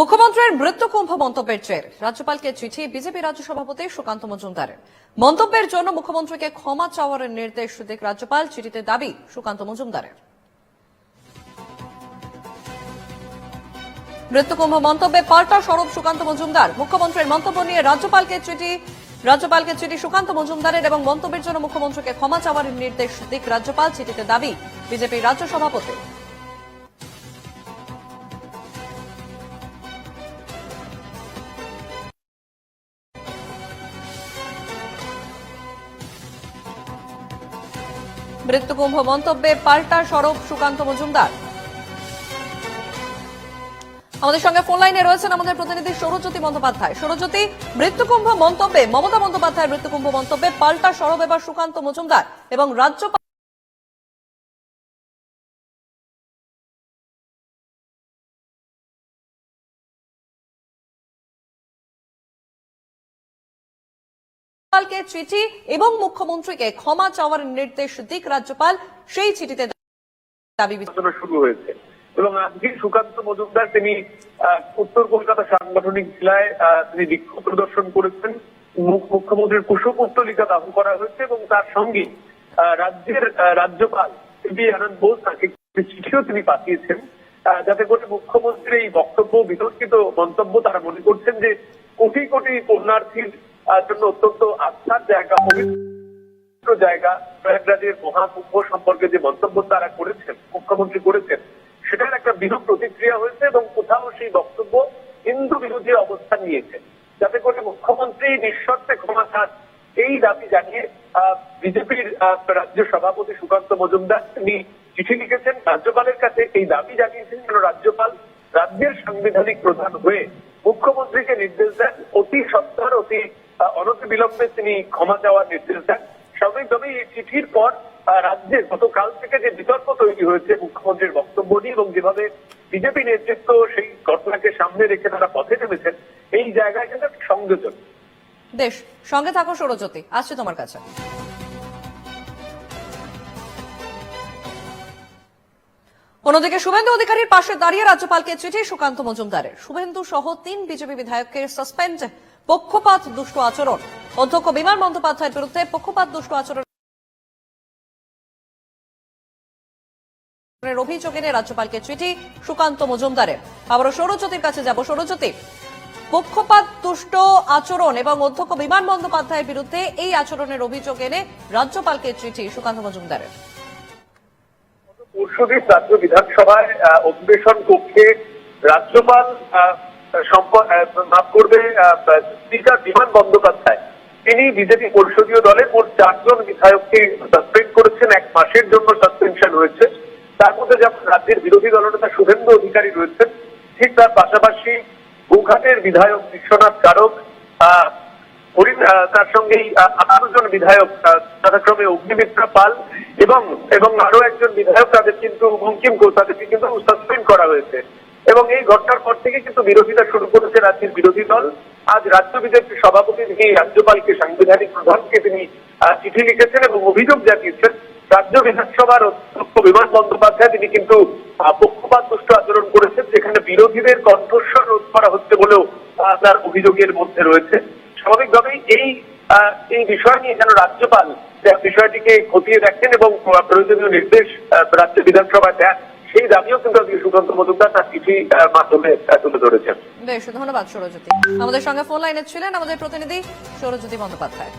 মুখ্যমন্ত্রীর মৃত্যুকুম্ভ মন্তব্যের জের। রাজ্যপালকে চিঠি, বিজেপি রাজ্য সভাপতি সুকান্ত মজুমদারের। মন্তব্যের জন্য মুখ্যমন্ত্রীকে ক্ষমা চাওয়ার নির্দেশ দিক রাজ্যপাল চিঠিতে দাবি সুকান্ত মজুমদারের। মৃত্যুকুম্ভ মন্তব্যে পাল্টা সরব সুকান্ত মজুমদার। মুখ্যমন্ত্রীর মন্তব্য নিয়ে রাজ্যপালকে চিঠি রাজ্যপালকে চিঠি সুকান্ত মজুমদারের এবং মন্তব্যের জন্য মুখ্যমন্ত্রীকে ক্ষমা চাওয়ার নির্দেশ দিক রাজ্যপাল চিঠিতে দাবি বিজেপির রাজ্য সভাপতি। মৃত্যুকুম্ভ মন্তব্যে পাল্টা সরব সুকান্ত মজুমদার। আমাদের সঙ্গে ফোন লাইনে রয়েছেন আমাদের প্রতিনিধি সৌরজ্যোতি বন্দ্যোপাধ্যায়। সৌরজ্যোতি মৃত্যুকুম্ভ মন্তব্যে মমতা বন্দ্যোপাধ্যায়ের মৃত্যুকুম্ভ মন্তব্যে পাল্টা সরব এবার সুকান্ত মজুমদার এবং রাজ্যপাল রাজ্যপালকে চিঠি এবং মুখ্যমন্ত্রীকে ক্ষমা চাওয়ার নির্দেশ দিক রাজ্যপাল সেই চিঠিতে দাবি শুরু হয়েছে। এবং আজকে সুকান্ত মজুমদার তিনি উত্তর কলকাতা সাংগঠনিক জেলায় তিনি বিক্ষোভ প্রদর্শন করেছেন। মুখ- মুখ্যমন্ত্রীর কুশপুত্তলিকা দাহ করা হয়েছে এবং তার সঙ্গে রাজ্যের রাজ্যপাল বি আনন্দ বোস তাকে চিঠিও তিনি পাঠিয়েছেন। যাতে করে মুখ্যমন্ত্রীর এই বক্তব্য বিতর্কিত মন্তব্য তারা মনে করছেন যে কোটি কোটি পুণ্যার্থীর আহ, জন্য অত্যন্ত আস্থার জায়গা, পবিত্র জায়গা, প্রয়াগরাজের মহাকুম্ভ সম্পর্কে যে মন্তব্য তারা করেছেন, মুখ্যমন্ত্রী করেছেন, সেটার একটা বিরূপ প্রতিক্রিয়া হয়েছে এবং কোথাও সেই বক্তব্য হিন্দু বিরোধী অবস্থান নিয়েছে। যাতে করে মুখ্যমন্ত্রী নিঃশর্তে ক্ষমা চান, এই দাবি জানিয়ে বিজেপির রাজ্য সভাপতি সুকান্ত মজুমদার তিনি চিঠি লিখেছেন। রাজ্যপালের কাছে এই দাবি জানিয়েছেন যেন রাজ্যপাল রাজ্যের সাংবিধানিক প্রধান হয়ে মুখ্যমন্ত্রীকে নির্দেশ দেন অতি সত্তর অতি আহ, অনতিবিলম্বে তিনি ক্ষমা চাওয়ার নির্দেশ দেন। স্বাভাবিকভাবে এই চিঠির পর রাজ্যে গতকাল থেকে যে বিতর্ক তৈরি হয়েছে, মুখ্যমন্ত্রীর বক্তব্য নিয়ে এবং যেভাবে বিজেপি নেতৃত্ব সেই ঘটনাকে সামনে রেখে তারা পথে নেমেছেন, এই জায়গায় কিন্তু সংযোজন। দেশ সঙ্গে থাকো সৌরজ্যোতি, আসছে তোমার কাছে। অন্যদিকে শুভেন্দু অধিকারীর পাশে দাঁড়িয়ে রাজ্যপালকে চিঠি সুকান্ত মজুমদারের। শুভেন্দু সহ তিন বিজেপি বিধায়ককে সাসপেন্ড পক্ষপাত দুষ্ট আচরণ। অধ্যক্ষ বিমান বন্দ্যোপাধ্যায়ের বিরুদ্ধে পক্ষপাত দুষ্ট আচরণ অভিযোগ রাজ্যপালকে চিঠি সুকান্ত সৌরজ্যোতির কাছে যাব। সৌরজ্যোতি, পক্ষপাত তুষ্ট আচরণ এবং অধ্যক্ষ বিমান বন্দ্যোপাধ্যায়ের বিরুদ্ধে এই আচরণের অভিযোগ এনে রাজ্যপালকে চিঠি সুকান্ত মজুমদারের। রাজ্য বিধানসভায় অধিবেশন কক্ষে রাজ্যপাল মাফ করবে স্পিকার বিমান বন্দ্যোপাধ্যায়। তিনি বিজেপি পরিষদীয় দলের মোট চারজন বিধায়ককে সাসপেন্ড করেছেন, এক মাসের জন্য সাসপেনশন হয়েছে। তার মধ্যে যেমন রাজ্যের বিরোধী দলনেতা শুভেন্দু অধিকারী রয়েছেন, ঠিক তার পাশাপাশি গোঘাটের বিধায়ক বিশ্বনাথ কারক তার সঙ্গেই আঠারো জন বিধায়ক যথাক্রমে অগ্নিমিত্রা পাল এবং এবং আরও একজন বিধায়ক, তাদের কিন্তু, হুমকিম, তাদেরকে কিন্তু সাসপেন্ড করা হয়েছে। এবং এই ঘটনার পর থেকে কিন্তু বিরোধিতা শুরু করেছে রাজ্যের বিরোধী দল। আজ রাজ্য বিজেপির সভাপতি তিনি রাজ্যপালকে, সাংবিধানিক প্রধানকে তিনি চিঠি লিখেছেন এবং অভিযোগ জানিয়েছেন, রাজ্য বিধানসভার অধ্যক্ষ বিমান বন্দ্যোপাধ্যায় তিনি কিন্তু পক্ষপাত দুষ্ট আচরণ করেছেন, যেখানে বিরোধীদের কণ্ঠস্বর রোধ করা হচ্ছে বলেও তার অভিযোগের মধ্যে রয়েছে। স্বাভাবিকভাবেই এই এই বিষয় নিয়ে যেন রাজ্যপাল বিষয়টিকে খতিয়ে দেখেন এবং প্রয়োজনীয় নির্দেশ রাজ্য বিধানসভায় দেন। সেই দাবিও কিন্তু আজকে সুকান্ত মজুমদার তার চিঠি মাধ্যমে তুলে ধরেছেন। বেশ, ধন্যবাদ সৌরজ্যোতি আমাদের সঙ্গে ফোন লাইনে ছিলেন আমাদের প্রতিনিধি সৌরজ্যোতি বন্দ্যোপাধ্যায়।